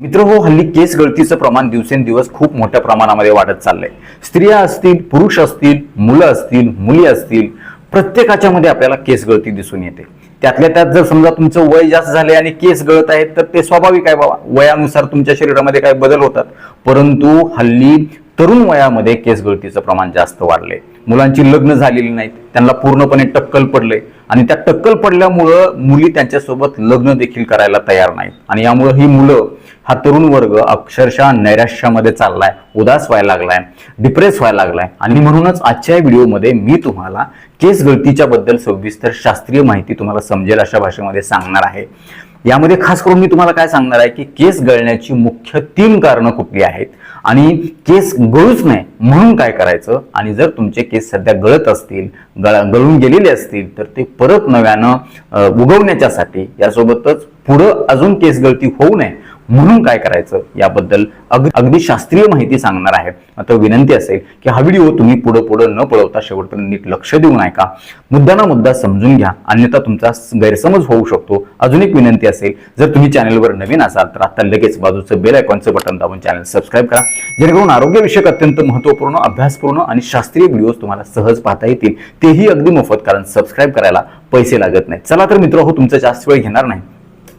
मित्र हो हल्ली केस गळतीचं प्रमाण दिवसेंदिवस खूप मोठ्या प्रमाणामध्ये वाढत चाललंय. स्त्रिया असतील पुरुष असतील मुलं असतील मुली असतील प्रत्येकाच्या मध्ये आपल्याला केस गळती दिसून येते. त्यातल्या त्यात जर समजा तुमचं वय जास्त झाले आणि केस गळत आहेत तर ते स्वाभाविक आहे बाबा. वयानुसार तुमच्या शरीरामध्ये काही बदल होतात. परंतु हल्ली तरुण वयामध्ये केस गळतीचं प्रमाण जास्त वाढले मुलांची लग्न झालेली नाहीत. त्यांना पूर्णपणे टक्कल पडले आणि त्या टक्कल पडल्यामुळं मुली त्यांच्यासोबत लग्न देखील करायला तयार नाहीत. आणि यामुळं ही मुलं हा तरुण वर्ग अक्षरशः नैराश्यामध्ये चाललाय उदास व्हायला लागलाय डिप्रेस व्हायला लागलाय. आणि म्हणूनच आजच्या व्हिडिओमध्ये मी तुम्हाला केस गळतीच्या बद्दल सविस्तर शास्त्रीय माहिती तुम्हाला समजेल अशा भाषेमध्ये सांगणार आहे. यामध्ये खास करून मी तुम्हाला काय सांगणार आहे की केस गळण्याची मुख्य तीन कारणं कुठली आहेत? आणि केस गळूच नाही म्हणून काय करायचं? आणि जर तुमचे केस सध्या गळत असतील गळ गळून गेलेले असतील तर ते परत नव्यानं उगवण्याच्यासाठी यासोबतच पुढं अजून केस गळती होऊ नये. म्हणून काय करायचं? याबद्दल अग अगदी शास्त्रीय माहिती सांगणार आहे. मात्र विनंती असेल की हा व्हिडिओ तुम्ही पुढं पुढं न पळवता शेवटपर्यंत नीट लक्ष देऊन ऐका मुद्दा ना मुद्दा समजून घ्या. अन्यथा तुमचा गैरसमज होऊ शकतो. अजून एक विनंती असेल जर तुम्ही चॅनलवर नवीन असाल तर आता लगेच बाजूचं बेल आयकॉनचं बटन दाबून चॅनल सबस्क्राईब करा. जेणेकरून आरोग्यविषयक अत्यंत महत्त्वपूर्ण अभ्यासपूर्ण आणि शास्त्रीय व्हिडिओज तुम्हाला सहज पाहता येतील. तेही अगदी मोफत कारण सबस्क्राईब करायला पैसे लागत नाही चला तर मित्र हो तुमचा जास्त वेळ घेणार नाही.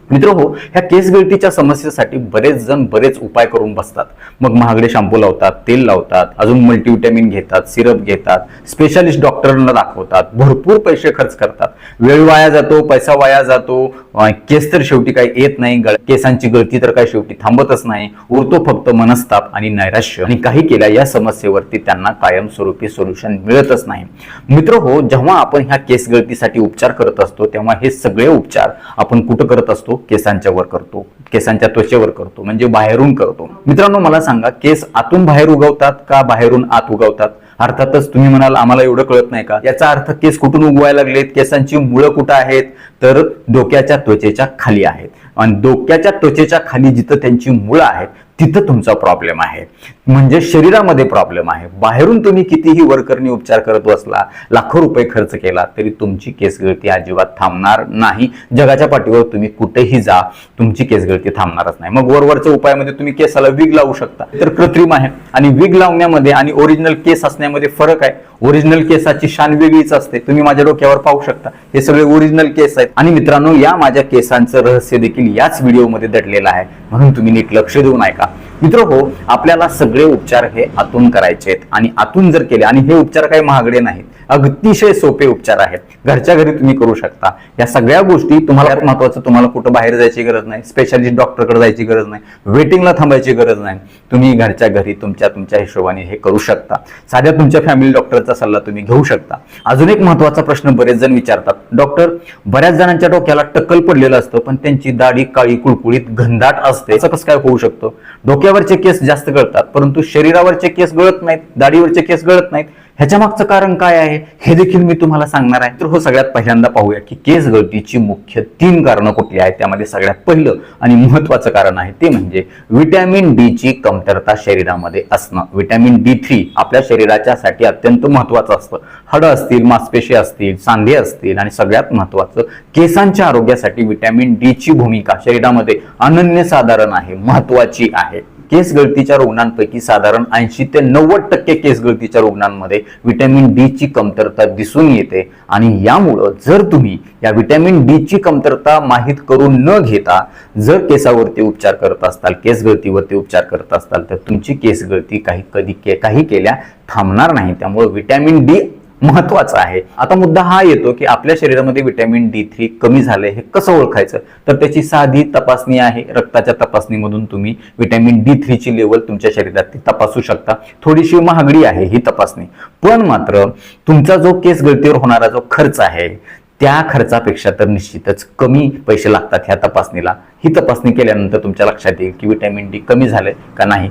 मित्र हो ह्या केस गळतीच्या समस्येसाठी बरेच जण बरेच उपाय करून बसतात. मग महागडे शॅम्पू लावतात तेल लावतात अजून मल्टीव्हिटॅमिन घेतात सिरप घेतात स्पेशालिस्ट डॉक्टरांना दाखवतात भरपूर पैसे खर्च करतात. वेळ वाया जातो पैसा वाया जातो केस तर शेवटी काही येत नाही गळ- केसांची गळती तर काही शेवटी थांबतच नाही. उरतो फक्त मनस्ताप आणि नैराश्य. आणि काही केल्या या समस्येवरती त्यांना कायमस्वरूपी सोल्युशन मिळतच नाही. मित्र हो जेव्हा आपण ह्या केस गळतीसाठी उपचार करत असतो तेव्हा हे सगळे उपचार आपण कुठं करत असतो? केसांच्यावर करतो. केसांच्या त्वचेवर करतो. म्हणजे बाहेरून करतो. मित्रांनो मला सांगा केस आतून बाहेर उगवतात का बाहेरून आत उगवतात? अर्थातच तुम्ही म्हणाल आम्हाला एवढं कळत नाही का? याचा अर्थ केस कुठून उगवायला लागलेत? केसांची मुळं कुठं आहेत? तर डोक्याच्या त्वचेच्या खाली आहेत. आणि डोक्याच्या त्वचेच्या खाली जिथं त्यांची मुळं आहेत तिथं तुमचा प्रॉब्लेम आहे. म्हणजे शरीरामध्ये प्रॉब्लेम आहे. बाहेरून तुम्ही कितीही वरकरणी उपचार करत बसला लाखो रुपये खर्च केला तरी तुमची केस गळती अजिबात थांबणार नाही. जगाच्या पाठीवर तुम्ही कुठेही जा तुमची केस गळती थांबणारच नाही. मग वरवरच्या उपायामध्ये तुम्ही केसाला विग लावू शकता. तर कृत्रिम आहे. आणि विग लावण्यामध्ये आणि ओरिजिनल केस असण्यामध्ये फरक आहे. ओरिजिनल केसाची शान वेगळीच असते. तुम्ही माझ्या डोक्यावर पाहू शकता. हे सगळे ओरिजिनल केस आहेत. आणि मित्रांनो या माझ्या केसांचं रहस्य देखील याच व्हिडिओमध्ये दडलेलं आहे. म्हणून तुम्ही नीट लक्ष देऊन ऐका. मित्र हो आपल्याला सगळे उपचार हे आतून करायचे आहेत. आणि आतून जर केले आणि हे उपचार काही महागडे नाहीत. अतिशय सोपे उपचार आहेत. घरच्या घरी तुम्ही करू शकता. या सगळ्या गोष्टी तुम्हाला महत्वाचं तुम्हाला कुठं बाहेर जायची गरज नाही. स्पेशालिस्ट डॉक्टरकडे जायची गरज नाही. वेटिंगला थांबायची गरज नाही. तुम्ही घरच्या घरी तुमच्या तुमच्या हिशोबाने हे करू शकता. साध्या तुमच्या फॅमिली डॉक्टरचा सल्ला तुम्ही घेऊ शकता. अजून एक महत्त्वाचा प्रश्न बरेच जण विचारतात. डॉक्टर बऱ्याच जणांच्या डोक्याला टक्कल पडलेलं असतं पण त्यांची दाढी काळी कुळकुळीत घनदाट असते. असं कसं काय होऊ शकतं? डोक्यावरचे केस जास्त गळतात परंतु शरीरावरचे केस गळत नाहीत दाढीवरचे केस गळत नाहीत. ह्याच्या मागचं कारण काय आहे? हे देखील मी तुम्हाला सांगणार आहे. तर हो सगळ्यात पहिल्यांदा पाहूया की केस गळतीची मुख्य तीन कारणं कुठली आहेत? त्यामध्ये सगळ्यात पहिलं आणि महत्वाचं कारण आहे ते म्हणजे विटॅमिन डी ची कमतरता शरीरामध्ये असणं. विटॅमिन डी थ्री आपल्या शरीराच्यासाठी अत्यंत महत्वाचं असतं. हाडं असतील मांसपेशी असतील सांधे असतील आणि सगळ्यात महत्वाचं केसांच्या आरोग्यासाठी विटॅमिन डी ची भूमिका शरीरामध्ये अनन्यसाधारण आहे महत्वाची आहे. केस गळतीच्या रुग्णांपैकी साधारण ऐंशी ते नव्वद टक्के केस गळतीच्या रुग्णांमध्ये व्हिटॅमिन डी ची कमतरता दिसून येते. आणि यामुळं जर तुम्ही या व्हिटॅमिन डी ची कमतरता माहीत करून न घेता जर केसावरती उपचार करत असताल केस गळतीवरती उपचार करत असताल तर तुमची केस गळती काही कधी के- काही केल्या थांबणार नाही. त्यामुळे व्हिटॅमिन डी महत्वाचं आहे. आता मुद्दा हा येतो की आपल्या शरीरामध्ये विटॅमिन डी थ्री कमी झालंय हे कसं ओळखायचं? तर त्याची साधी तपासणी आहे. रक्ताच्या तपासणीमधून तुम्ही विटॅमिन डी थ्रीची लेवल तुमच्या शरीरात ती तपासू शकता. थोडीशी महागडी आहे ही तपासणी. पण मात्र तुमचा जो केस गळतीवर होणारा जो खर्च आहे त्या खर्चापेक्षा तर निश्चितच कमी पैसे लागतात ह्या तपासणीला. ही तपासणी केल्यानंतर तुमच्या लक्षात येईल की विटॅमिन डी कमी झालंय का नाही.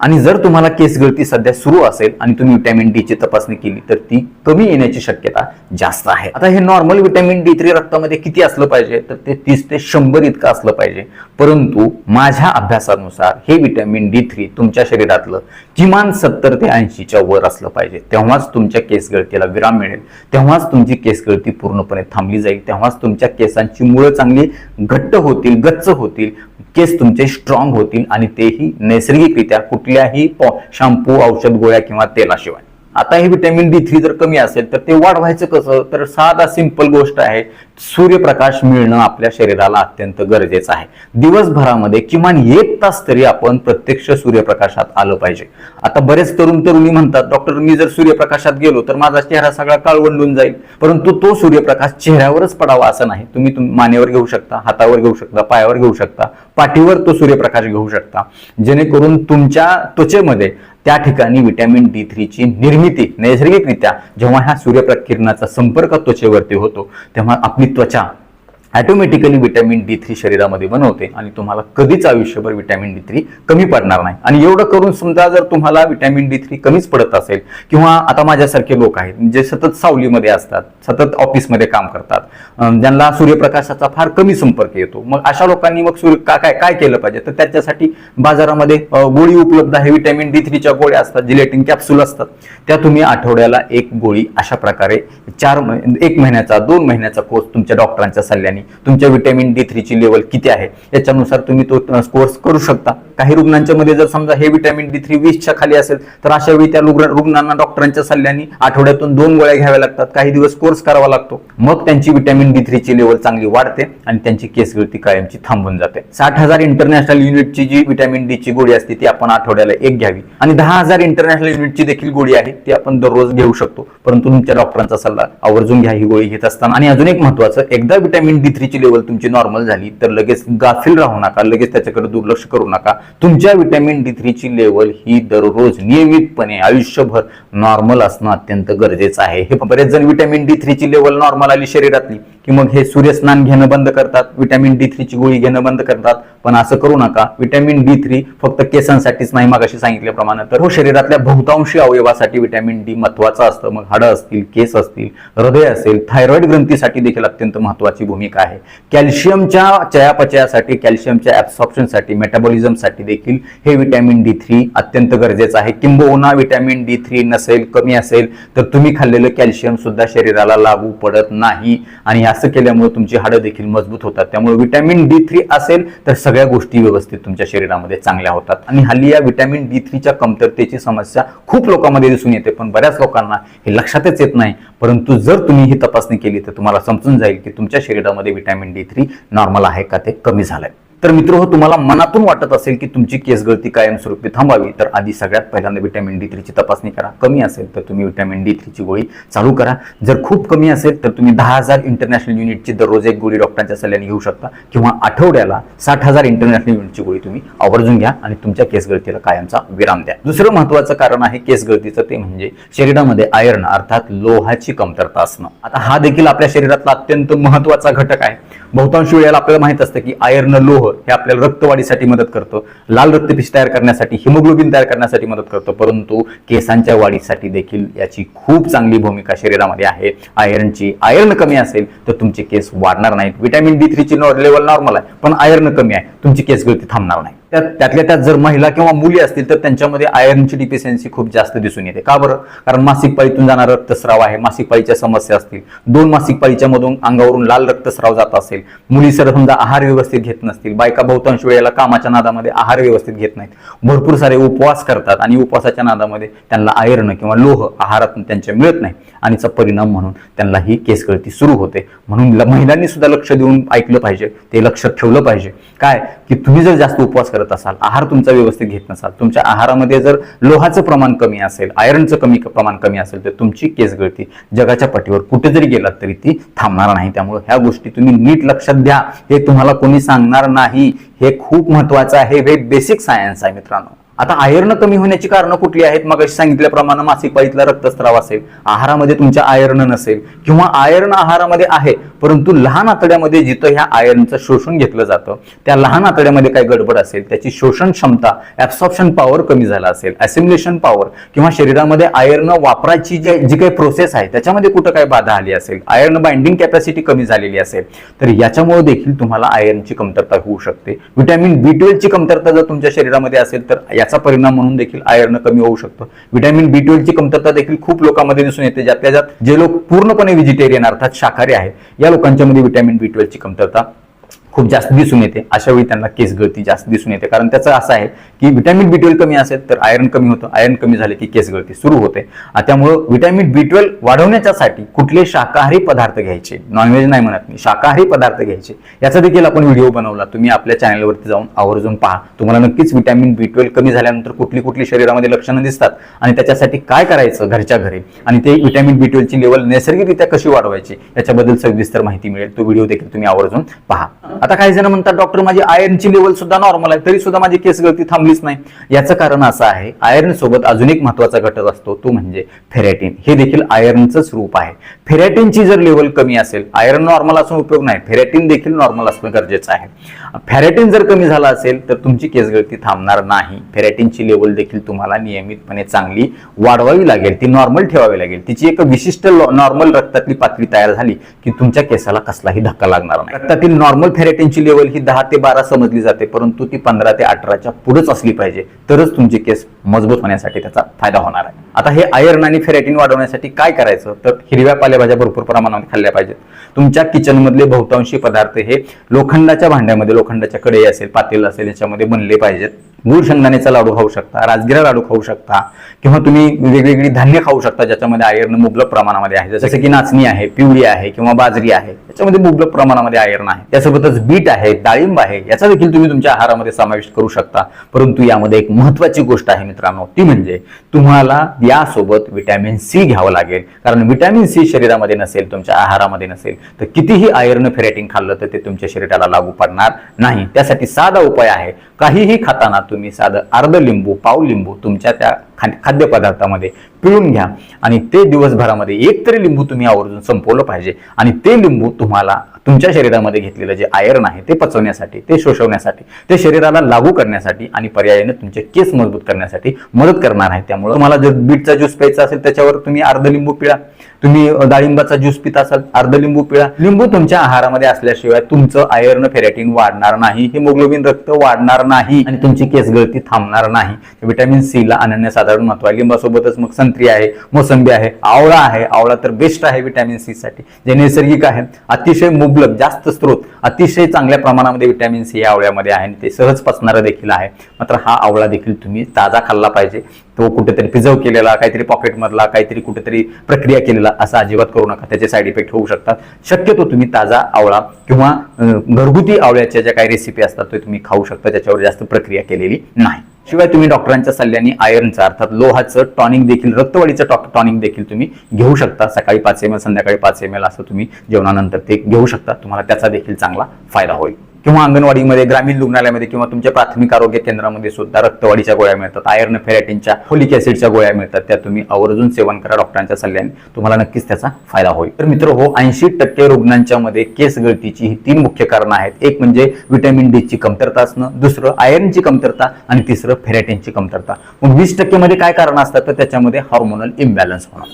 आणि जर तुम्हाला केस गळती सध्या सुरू असेल आणि तुम्ही विटॅमिन डी ची तपासणी केली तर ती कमी येण्याची शक्यता जास्त आहे. आता हे नॉर्मल विटॅमिन डी थ्री रक्तामध्ये किती असलं पाहिजे? तर ते तीस ते शंभर इतकं असलं पाहिजे. परंतु माझ्या अभ्यासानुसार हे विटॅमिन डी थ्री तुमच्या शरीरातलं किमान सत्तर ते ऐंशीच्या वर असलं पाहिजे. तेव्हाच तुमच्या केस गळतीला विराम मिळेल. तेव्हाच तुमची केस गळती पूर्णपणे थांबली जाईल. तेव्हाच तुमच्या केसांची मुळं चांगली घट्ट होतील गच्च होतील केस तुमचे स्ट्रॉंग होतील आणि तेही नैसर्गिकरित्या कुठल्याही शॅम्पू औषध गोळ्या किंवा तेलाशिवाय. आता हे व्हिटॅमिन डी थ्री जर कमी असेल तर ते वाढवायचं कसं? तर साधा सिंपल गोष्ट आहे सूर्यप्रकाश मिळणं आपल्या शरीराला अत्यंत गरजेचं आहे. दिवसभरामध्ये किमान एक तास तरी आपण प्रत्यक्ष सूर्यप्रकाशात आलं पाहिजे. आता बरेच तरुण तरुणी म्हणतात डॉक्टर मी जर सूर्यप्रकाशात गेलो तर माझा चेहरा सगळा काळवंडून जाईल. परंतु तो सूर्यप्रकाश चेहऱ्यावरच पडावा असं नाही. तुम्ही मानेवर घेऊ शकता हातावर घेऊ शकता पायावर घेऊ शकता पाठीवर तो सूर्यप्रकाश घेऊ शकता. जेणेकरून तुमच्या त्वचेमध्ये त्या ठिकाणी विटॅमिन डी थ्रीची निर्मिती नैसर्गिकरित्या जेव्हा ह्या सूर्यप्रकिरणाचा संपर्क त्वचेवरती होतो तेव्हा आपली त्वचा ॲटोमॅटिकली विटॅमिन डी थ्री शरीरामध्ये बनवते आणि तुम्हाला कधीच आयुष्यभर विटॅमिन डी थ्री कमी पडणार नाही. आणि एवढं करून समजा जर तुम्हाला विटॅमिन डी थ्री कमीच पडत असेल किंवा आता माझ्यासारखे लोक आहेत जे सतत सावलीमध्ये असतात सतत ऑफिसमध्ये काम करतात ज्यांना सूर्यप्रकाशाचा फार कमी संपर्क येतो मग अशा लोकांनी मग सूर्य का- काय काय केलं पाहिजे? तर त्याच्यासाठी बाजारामध्ये गोळी उपलब्ध आहे विटॅमिन डी थ्रीच्या गोळ्या असतात जिलेटिन कॅप्सूल असतात. त्या तुम्ही आठवड्याला एक गोळी अशा प्रकारे चार एक महिन्याचा दोन महिन्याचा कोर्स तुमच्या डॉक्टरांच्या सल्ल्याने तुमच्या व्हिटॅमिन डी थ्रीची लेवल किती आहे? याच्यानुसार तुम्ही तो कोर्स करू शकता. काही रुग्णांच्या मध्ये जर समजा हे व्हिटॅमिन डी थ्री वीसच्या खाली असेल तर अशा वेळी त्या रुग्ण- रुग्णांना डॉक्टरांच्या सल्ल्याने आठवड्यातून दोन गोळ्या घ्याव्या लागतात. काही दिवस कोर्स करावा लागतो. मग त्यांची व्हिटॅमिन डी थ्रीची लेवल चांगली वाढते आणि त्यांची केस गळती कायमची थांबून जाते. साठ हजार इंटरनॅशनल युनिटची जी विटॅमिन डी ची गोळी असते ती आपण आठवड्याला एक घ्यावी. आणि दहा हजार इंटरनॅशनल युनिटची देखील गोळी आहे ती आपण दररोज घेऊ शकतो. परंतु तुमच्या डॉक्टरांचा सल्ला आवर्जून घ्या ही गोळी घेत असताना. आणि अजून एक महत्वाचं एकदा विटॅमिन डी थ्रीची लेवल तुमची नॉर्मल झाली तर लगेच गाफील राहू नका लगेच त्याच्याकडे दुर्लक्ष करू नका. तुमच्या विटॅमिन डी थ्रीची लेवल ही दररोज नियमितपणे आयुष्यभर नॉर्मल असणं अत्यंत गरजेचं आहे. हे बरेच जण विटॅमिन डी थ्रीची लेवल नॉर्मल आली शरीरातली की मग हे सूर्यस्नान घेणं बंद करतात विटॅमिन डी थ्रीची गोळी घेणं बंद करतात. पण असं करू नका विटॅमिन डी थ्री फक्त केसांसाठीच नाही मागाशी सांगितल्याप्रमाणे तर. हो शरीरातल्या बहुतांशी अवयवासाठी विटॅमिन डी महत्वाचं असतं. मग हाडं असतील केस असतील हृदय असेल थायरॉइड ग्रंथीसाठी देखील अत्यंत महत्वाची भूमिका आहे. कॅल्शियमच्या चयापचयासाठी कॅल्शियमच्या ऍब्सॉप्शनसाठी मेटाबॉलिझमसाठी देखील हे विटॅमिन डी थ्री अत्यंत गरजेचं आहे. किंबहुना विटॅमिन डी थ्री नसेल कमी असेल तर तुम्ही खाल्लेलं कॅल्शियम सुद्धा शरीराला लागू पडत नाही. आणि असं केल्यामुळे तुमची हाडं देखील मजबूत होतात. त्यामुळे विटॅमिन डी थ्री असेल तर सगळ्या गोष्टी व्यवस्थित तुमच्या शरीरामध्ये चांगल्या होतात. आणि हल्ली या विटॅमिन डी थ्रीच्या कमतरतेची समस्या खूप लोकांमध्ये दिसून येते. पण बऱ्याच लोकांना हे लक्षातच येत नाही. परंतु जर तुम्ही ही तपासणी केली तर तुम्हाला समजून जाईल की तुमच्या शरीरामध्ये विटॅमिन डी थ्री नॉर्मल आहे का ते कमी झालंय. तर मित्र हो तुम्हाला मनातून वाटत असेल की तुमची केस गळती कायमस्वरूपी थांबावी तर आधी सगळ्यात पहिल्यांदा व्हिटॅमिन डी थ्रीची तपासणी करा. कमी असेल तर तुम्ही व्हिटॅमिन डी थ्रीची गोळी चालू करा. जर खूप कमी असेल तर तुम्ही दहा हजार इंटरनॅशनल युनिटची दररोज एक गोळी डॉक्टरांच्या सल्ल्याने घेऊ शकता किंवा आठवड्याला साठ हजार इंटरनॅशनल युनिटची गोळी तुम्ही आवर्जून घ्या आणि तुमच्या केस गळतीला कायमचा विराम द्या. दुसरं महत्वाचं कारण आहे केस गळतीचं ते म्हणजे शरीरामध्ये आयर्न अर्थात लोहाची कमतरता असणं. आता हा देखील आपल्या शरीरातला अत्यंत महत्त्वाचा घटक आहे. बहुतांश वेळेला आपल्याला माहीत असतं की आयर्न लोह हे आपल्याला रक्तवाढीसाठी मदत करतं. लाल रक्तपिश तयार करण्यासाठी हिमोग्लोबिन तयार करण्यासाठी मदत करतं. परंतु केसांच्या वाढीसाठी देखील याची खूप चांगली भूमिका शरीरामध्ये आहे. आयर्नची आयर्न कमी असेल तर तुमचे केस वाढणार नाहीत. व्हिटॅमिन डी थ्रीची लेवल नॉर्मल आहे पण आयर्न कमी आहे. तुमची केस गळती थांबणार नाही. त्या त्यातल्या त्यात जर महिला किंवा मुली असतील तर त्यांच्यामध्ये आयर्नची डिफिशियन्सी खूप जास्त दिसून येते. का बरं? कारण मासिक पाळीतून जाणारा रक्तस्राव आहे मासिक पाळीच्या समस्या असतील. दोन मासिक पाळीच्या मधून अंगावरून लाल रक्तस्राव जात असेल. मुली सर समजा आहार व्यवस्थित घेत नसतील. बायका बहुतांश वेळेला कामाच्या नादामध्ये आहार व्यवस्थित घेत नाहीत. भरपूर सारे उपवास करतात आणि उपवासाच्या नादामध्ये त्यांना आयर्न किंवा लोह आहारातून त्यांच्या मिळत नाही. आणि याचा परिणाम म्हणून त्यांना ही केस गळती सुरू होते. म्हणून महिलांनी सुद्धा लक्ष देऊन ऐकलं पाहिजे. ते लक्षात ठेवलं पाहिजे. काय? की तुम्ही जर जास्त उपवास करत असाल आहार तुमचा व्यवस्थित घेत नसाल तुमच्या आहारामध्ये जर लोहाचं प्रमाण कमी असेल आयरनचं कमी प्रमाण कमी असेल तर तुमची केस गळती जगाच्या पाठीवर कुठे जरी गेलात तरी ती थांबणार नाही. त्यामुळे ह्या गोष्टी तुम्ही नीट लक्षात द्या हे तुम्हाला कोणी सांगणार नाही. हे खूप महत्वाचं आहे. हे बेसिक सायन्स आहे मित्रांनो. आता आयर्न कमी होण्याची कारणं कुठली आहेत? मग सांगितल्याप्रमाणे मासिक पाळीतला रक्तस्राव असेल आहारामध्ये तुमच्या आयर्न नसेल किंवा आयर्न आहारामध्ये आहे परंतु लहान आतड्यामध्ये जिथं ह्या आयर्नचं शोषण घेतलं जातं त्या लहान आतड्यामध्ये काय गडबड असेल त्याची शोषण क्षमता ऍब्सॉर्प्शन पॉवर कमी झाला असेल असिम्युलेशन पॉवर किंवा शरीरामध्ये आयर्न वापरायची जी जी काही प्रोसेस आहे त्याच्यामध्ये कुठं काय बाधा आली असेल आयर्न बाइंडिंग कॅपॅसिटी कमी झालेली असेल तर याच्यामुळे देखील तुम्हाला आयर्नची कमतरता होऊ शकते. व्हिटॅमिन बी ट्वेल्वची कमतरता जर तुमच्या शरीरामध्ये असेल तर त्याचा परिणाम म्हणून देखील आयर्न कमी होऊ शकतं. व्हिटॅमिन बी ट्वेल्वची कमतरता देखील खूप लोकांमध्ये दिसून येते. ज्यातल्या ज्यात जे लोक पूर्णपणे व्हेजिटेरियन अर्थात शाकाहारी आहेत या लोकांच्यामध्ये व्हिटॅमिन बी ट्वेल्वची कमतरता खूप जास्त दिसून येते. अशा वेळी त्यांना केस गळती जास्त दिसून येते. कारण त्याचं असं आहे की विटॅमिन बी ट्वेल्व कमी असेल तर आयर्न कमी होतं. आयर्न कमी झाले की केस गळती सुरू होते. त्यामुळं विटॅमिन बी ट्वेल्व वाढवण्याच्यासाठी कुठले शाकाहारी पदार्थ घ्यायचे? नॉनव्हेज नाही म्हणत मी. शाकाहारी पदार्थ घ्यायचे. याचा देखील आपण व्हिडिओ बनवला. तुम्ही आपल्या चॅनलवरती जाऊन आवर्जून पहा. तुम्हाला नक्कीच विटॅमिन बी ट्वेल्व कमी झाल्यानंतर कुठली कुठली शरीरामध्ये लक्षणं दिसतात आणि त्याच्यासाठी काय करायचं घरच्या घरी? आणि ते विटॅमिन बी ट्वेल्वची लेवल नैसर्गिकरित्या कशी वाढवायची? याच्याबद्दल सविस्तर माहिती मिळेल. तो व्हिडिओ देखील तुम्ही आवर्जून पहा. आता काही जण म्हणतात डॉक्टर माझी आयर्नची लेवल सुद्धा नॉर्मल आहे तरी सुद्धा माझी केस गळती थांबलीच नाही. याचं कारण असं आहे आयर्न सोबत अजून एक महत्त्वाचा घटक असतो तो म्हणजे फेरॅटिन हे देखील आयर्नचंच रूप आहे. फेरॅटिनची जर लेवल कमी असेल आयर्न नॉर्मल असून उपयोग नाही फेरॅटिन देखील नॉर्मल असणं गरजेचं आहे. फेरॅटिन जर कमी झाला असेल तर तुमची केस गळती थांबणार नाही. फेरॅटिनची लेवल देखील तुम्हाला नियमितपणे चांगली वाढवावी लागेल ती नॉर्मल ठेवावी लागेल. तिची एक विशिष्ट नॉर्मल रक्तातली पातळी तयार झाली की तुमच्या केसाला कसलाही धक्का लागणार नाही. रक्तातील नॉर्मल फेरॅटिनची लेवल ही दहा ते बारा समजली जाते परंतु ती पंधरा ते अठराच्या पुढेच असली पाहिजे. तरच तुमचे केस मजबूत होण्यासाठी त्याचा फायदा होणार आहे. आता हे आयर्न आणि फेरेटिन वाढवण्यासाठी काय करायचं? तर हिरव्या पालेभाज्या भरपूर प्रमाणामध्ये खाल्ल्या पाहिजेत. तुमच्या किचन मधले बहुतांशी पदार्थ हे लोखंडाच्या भांड्यामध्ये लोखंडाच्या कढई असेल पातेल असेल याच्यामध्ये बनले पाहिजेत. गुळ शेंगदाण्याचा लाडू खाऊ शकता राजगिरा लाडू खाऊ शकता किंवा तुम्ही वेगवेगळी धान्य खाऊ शकता ज्याच्यामध्ये आयर्न मुबलक प्रमाणामध्ये आहे. जसं की नाचणी आहे पिवळी आहे किंवा बाजरी आहे त्याच्यामध्ये मुबलक प्रमाणामध्ये आयर्न आहे. त्यासोबतच बीट आहे डाळिंब आहे याचा देखील तुम्ही तुमच्या आहारामध्ये समाविष्ट करू शकता. परंतु यामध्ये एक महत्वाची गोष्ट आहे मित्रांनो ती म्हणजे तुम्हाला यासोबत विटॅमिन सी घ्यावं लागेल. कारण विटॅमिन सी शरीरामध्ये नसेल तुमच्या आहारामध्ये नसेल तर कितीही आयर्न फेरेटिंग खाल्लं तर ते तुमच्या शरीराला लागू पडणार नाही. त्यासाठी साधा उपाय आहे काहीही खाताना तुम्ही तुम्ही साधं अर्ध लिंबू पाव लिंबू तुमच्या त्या खा खाद्यपदार्थामध्ये पिळून घ्या. आणि ते दिवसभरामध्ये एक तरी लिंबू तुम्ही आवर्जून संपवलं पाहिजे. आणि ते लिंबू तुम्हाला तुमच्या शरीरामध्ये घेतलेलं जे आयर्न आहे ते पचवण्यासाठी ते शोषवण्यासाठी ते शरीराला लागू करण्यासाठी आणि पर्यायाने तुमचे केस मजबूत करण्यासाठी मदत करणार आहे. त्यामुळे तुम्हाला जर बीटचा ज्यूस प्यायचा असेल त्याच्यावर तुम्ही अर्ध लिंबू पिळा. तुम्ही डाळिंबाचा ज्यूस पित असाल अर्ध लिंबू पिळा. लिंबू तुमच्या आहारामध्ये असल्याशिवाय तुमचं आयर्न फेरॅटिन वाढणार नाही हिमोग्लोबिन रक्त वाढणार नाही आणि तुमची केस गळती थांबणार नाही. विटॅमिन सी ला साधारण महत्त्व आहे लिंबासोबतच मग संत्री आहे मोसंबी आहे आवळा आहे. आवळा तर बेस्ट आहे व्हिटॅमिन सी साठी जे नैसर्गिक आहे. अतिशय मुबलक जास्त स्त्रोत अतिशय चांगल्या प्रमाणामध्ये व्हिटॅमिन सी या आवळ्यामध्ये आहे आणि ते सहज पचणारं देखील आहे. मात्र हा आवळा देखील तुम्ही ताजा खाल्ला पाहिजे. तो कुठेतरी प्रिझर्व केलेला काहीतरी पॉकेटमधला काहीतरी कुठेतरी प्रक्रिया केलेला असा अजिबात करू नका. त्याचे साईड इफेक्ट होऊ शकतात. शक्यतो तुम्ही ताजा आवळा किंवा घरगुती आवळ्याच्या ज्या काही रेसिपी असतात ते तुम्ही खाऊ शकता. त्याच्यावर जास्त प्रक्रिया केलेली नाही. शिवाय तुम्ही डॉक्टरांच्या सल्ल्याने आयर्नचं अर्थात लोहाचं टॉनिक देखील रक्तवाढीचं टॉ टॉनिक देखील तुम्ही घेऊ शकता. सकाळी पाच एम एल संध्याकाळी पाच एम एल असं तुम्ही जेवणानंतर ते घेऊ शकता. तुम्हाला त्याचा देखील चांगला फायदा होईल. किंवा अंगणवाडीमध्ये ग्रामीण रुग्णालयामध्ये किंवा तुमच्या प्राथमिक आरोग्य केंद्रामध्ये सुद्धा रक्तवाढीच्या गोळ्या मिळतात. आयर्न फेरॅटिनच्या फोलिक ऍसिडच्या गोळ्या मिळतात. त्या तुम्ही आवर्जून सेवन करा डॉक्टरांच्या सल्ल्याने. तुम्हाला नक्कीच त्याचा फायदा होईल. तर मित्र हो ऐंशी टक्के रुग्णांच्या मध्ये केस गळतीची ही तीन मुख्य कारणं आहेत. एक म्हणजे व्हिटॅमिन डी ची कमतरता असणं दुसरं आयर्नची कमतरता आणि तिसरं फेरॅटिनची कमतरता. मग वीस टक्केमध्ये काय कारण असतात? तर त्याच्यामध्ये हॉर्मोनल इम्बॅलन्स होणार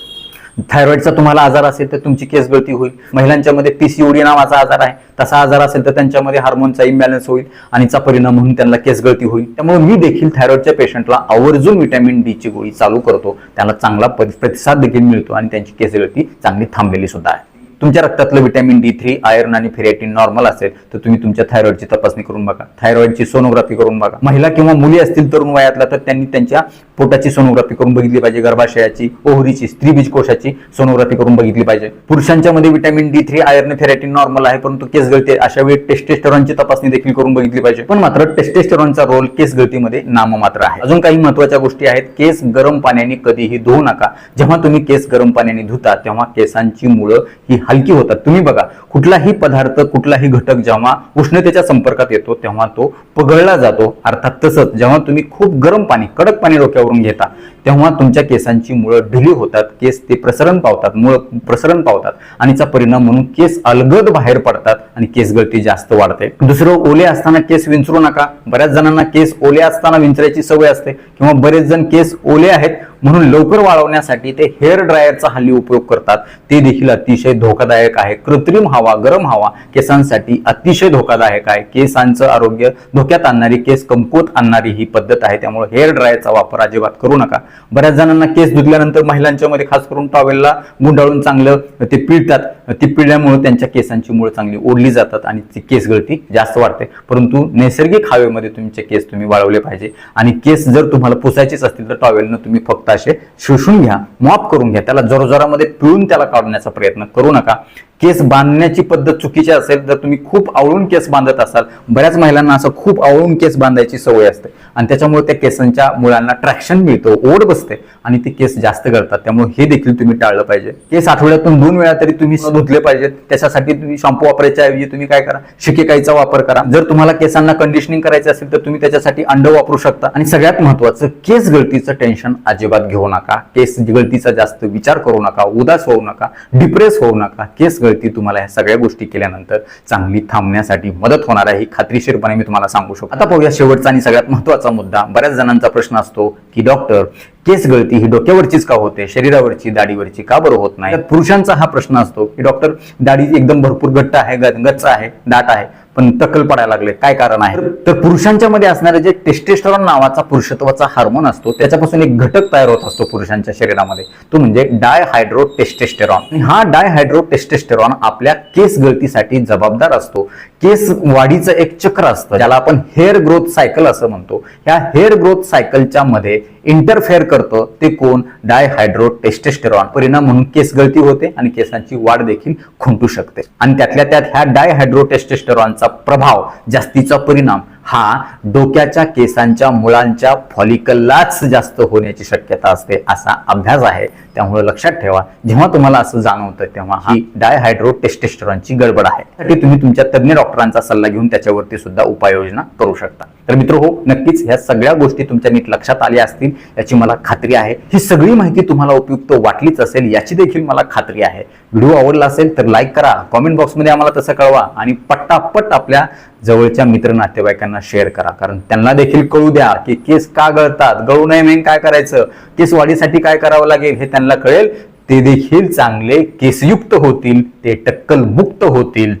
थायरॉइडचा तुम्हाला आजार असेल तर तुमची केस गळती होईल. महिलांच्या मध्ये पीसीओडी नावाचा आजार आहे. तसा आजार असेल तर त्यांच्यामध्ये हार्मोनचा इम्बॅलन्स होईल आणि चा परिणाम म्हणून त्यांना केस गळती होईल. त्यामुळे मी देखील थायरॉइडच्या पेशंटला आवर्जून व्हिटॅमिन डी ची गोळी चालू करतो. त्याला चांगला प्रतिसाद देखील मिळतो आणि त्यांची केस गळती चांगली थांबलेली सुद्धा आहे. तुमच्या रक्तातलं विटॅमिन डी थ्री आयर्न आणि फेरेटिन नॉर्मल असेल तर तुम्ही तुमच्या थायरॉइडची तपासणी करून बघा. थायरॉइडची सोनोग्राफी करून बघा. महिला किंवा मुली असतील तरुण वयातल्या तर त्यांनी त्यांच्या पोटाची सोनोग्राफी करून बघितली पाहिजे. गर्भाशयाची ओहरीची स्त्री बीजकोशाची सोनोग्राफी करून बघितली पाहिजे. पुरुषांच्या मध्ये vitamin D three iron ferritin normal आहे परंतु केस गळती अशा वेळी टेस्टेस्टरॉनची तपासणी देखील करून बघितली पाहिजे. पण मात्र टेस्टेस्टरॉनचा रोल केस गळतीमध्ये नाममात्र आहे. अजून काही महत्त्वाच्या गोष्टी आहेत. केस गरम पाण्याने कधीही धुवू नका. जेव्हा तुम्ही केस गरम पाण्याने धुता तेव्हा केसांची मुळं ही हलकी होतात. तुम्ही बघा कुठलाही पदार्थ कुठलाही घटक जेव्हा उष्णतेच्या संपर्कात येतो तेव्हा तो पगळला जातो. अर्थात तसंच जेव्हा तुम्ही खूप गरम पाणी कडक पाणी डोक्यावरून घेता तेव्हा तुमच्या केसांची मुळं ढिली होतात केस ते प्रसरण पावतात मुळं प्रसरण पावतात आणि याचा परिणाम म्हणून केस अलगद बाहेर पडतात आणि केस गळती जास्त वाढते. दुसरं ओले असताना केस विंचरू नका. बऱ्याच जणांना केस ओले असताना विंचरायची सवय असते किंवा बरेच जण केस ओले आहेत म्हणून लवकर वाळवण्यासाठी ते हेअर ड्रायरचा हल्ली उपयोग करतात. ते देखील अतिशय धोकादायक आहे. कृत्रिम हवा गरम हवा केसांसाठी अतिशय धोकादायक आहे. केसांचं आरोग्य धोक्यात आणणारी केस कमकुवत आणणारी ही पद्धत आहे. त्यामुळे हेअर ड्रायरचा वापर अजिबात करू नका. बऱ्याच जणांना केस धुतल्यानंतर महिलांच्या मध्ये खास करून टॉवेलला गुंडाळून चांगलं ते पिळतात. ते पिळल्यामुळे त्यांच्या केसांची मुळे चांगली ओढली जातात आणि ती केस गळती जास्त वाढते. परंतु नैसर्गिक हवेमध्ये तुमचे केस तुम्ही वाळवले पाहिजे. आणि केस जर तुम्हाला पुसायचेच असतील तर टॉवेलनं तुम्ही फक्त असे शोषून घ्या मॉप करून घ्या. त्याला जोरजोरामध्ये पिळून त्याला काढण्याचा प्रयत्न करू नका. केस बांधण्याची पद्धत चुकीची असेल तर तुम्ही खूप आवळून केस बांधत असाल. बऱ्याच महिलांना असं खूप आवळून केस बांधायची सवय असते. आणि त्याच्यामुळे त्या केसांच्या मुळांना ट्रॅक्शन मिळतो ओढ बसते आणि ते केस जास्त गळतात. त्यामुळे हे देखील तुम्ही टाळलं पाहिजे. केस आठवड्यातून दोन वेळा तरी तुम्ही धुतले पाहिजेत. त्याच्यासाठी तुम्ही शॅम्पू वापरायच्या ऐवजी तुम्ही काय करा? शिकेकाईचा वापर करा. जर तुम्हाला केसांना कंडिशनिंग करायचं असेल तर तुम्ही त्याच्यासाठी अंड वापरू शकता. आणि सगळ्यात महत्वाचं केस गळतीचं टेन्शन अजिबात घेऊ नका. केस गळतीचा जास्त विचार करू नका उदास होऊ नका डिप्रेस होऊ नका. केस गळती तुम्हाला ह्या सगळ्या गोष्टी केल्यानंतर चांगली थांबण्यासाठी मदत होणार आहे. ही खात्रीशीरपणे मी तुम्हाला सांगू शकतो. आता पाहूया शेवटचा आणि सगळ्यात महत्त्वाचा मुद्दा. बऱ्याच जणांचा प्रश्न असतो की डॉक्टर केस गळती ही डोक्यावरचीच का होते? शरीरावरची दाढीवरची? का बरं होत नाही? पुरुषांचा हा प्रश्न असतो की डॉक्टर दाढी एकदम भरपूर घट्ट आहे गच्च आहे दाट आहे. पण टक्कल पडायला लागले. काय कारण आहे? तर पुरुषांच्या मध्ये असणारे जे टेस्टेस्टरॉन नावाचा पुरुषत्वाचा हार्मोन असतो त्याच्यापासून एक घटक तयार होत असतो पुरुषांच्या शरीरामध्ये. तो म्हणजे डायहायड्रो टेस्टेस्टेरॉन हा डायहायड्रो टेस्टेस्टेरॉन आपल्या केस गळतीसाठी जबाबदार असतो. केस वाढीचं एक चक्र असतं ज्याला आपण हेअर ग्रोथ सायकल असं म्हणतो. ह्या हेअर ग्रोथ सायकलच्या मध्ये इंटरफेअर करतं ते कोण? डायहायड्रो टेस्टेस्टेरॉन परिणाम म्हणून केस गळती होते आणि केसांची वाढ देखील खुंटू शकते. आणि त्यातल्या त्यात ह्या डायहायड्रो टेस्टेस्टेरॉनचा प्रभाव जास्तीचा परिणाम हा डोक्याच्या केसांच्या मुळांच्या फॉलिकललाच जास्त होण्याची शक्यता असते असा अभ्यास आहे. त्यामुळे लक्षात ठेवा. जेव्हा तुम्हाला असं जाणवतं तेव्हा ही डायहायड्रो टेस्टेस्टरॉनची गडबड आहे. त्यासाठी तुम्ही तुमच्या तज्ञ डॉक्टरांचा सल्ला घेऊन त्याच्यावरती सुद्धा उपाययोजना करू शकता. तर मित्र हो नक्कीच ह्या सगळ्या गोष्टी तुमच्या नीट लक्षात आल्या असतील याची मला खात्री आहे. ही सगळी माहिती तुम्हाला उपयुक्त वाटलीच असेल याची देखील मला खात्री आहे. व्हिडिओ आवडला असेल तर लाईक करा. कॉमेंट बॉक्समध्ये आम्हाला तसं कळवा आणि पट्टापट आपल्या जवळच्या मित्र नातेवाईकांना शेअर करा. कारण त्यांना देखील कळू द्या की केस का गळतात गळू नये म्हणून काय करायचं केस वाढीसाठी काय करावं लागेल हे त्यांना कळेल. ते देखील चांगले केसयुक्त होतील ते टक्कल मुक्त होतील.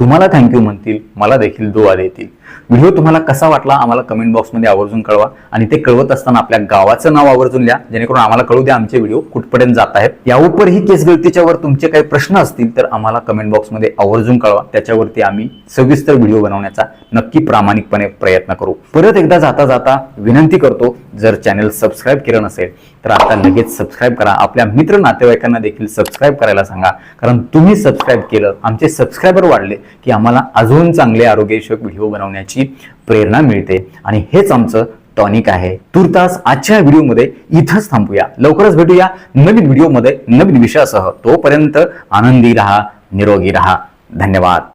तुम्हाला थँक्यू म्हणतील मला देखील दुवा देतील. व्हिडिओ तुम्हाला कसा वाटला आम्हाला कमेंट बॉक्समध्ये आवर्जून कळवा. आणि ते कळवत असताना आपल्या गावाचं नाव आवर्जून लिहा जेणेकरून आम्हाला कळू द्या आमचे व्हिडिओ कुठपर्यंत जात आहेत. यावरही केस गळतीच्यावर तुमचे काही प्रश्न असतील तर आम्हाला कमेंट बॉक्समध्ये आवर्जून कळवा. त्याच्यावरती आम्ही सविस्तर व्हिडिओ बनवण्याचा नक्की प्रामाणिकपणे प्रयत्न करू. परत एकदा जाता जाता विनंती करतो जर चॅनल सबस्क्राईब केलं नसेल तर आता लगेच सबस्क्राईब करा. आपल्या मित्र नातेवाईकांना देखील सबस्क्राईब करायला सांगा. कारण तुम्ही सबस्क्राईब केलं आमचे सबस्क्रायबर वाढले की आम्हाला अजून चांगले आरोग्यविषयक व्हिडिओ बनवण्याची प्रेरणा मिळते. आणि हेच आमचं टॉनिक आहे. तुर्तास आजच्या व्हिडिओमध्ये इथंच थांबूया. लवकरच भेटूया नवीन व्हिडिओमध्ये नवीन विषयासह. तोपर्यंत आनंदी राहा निरोगी राहा. धन्यवाद.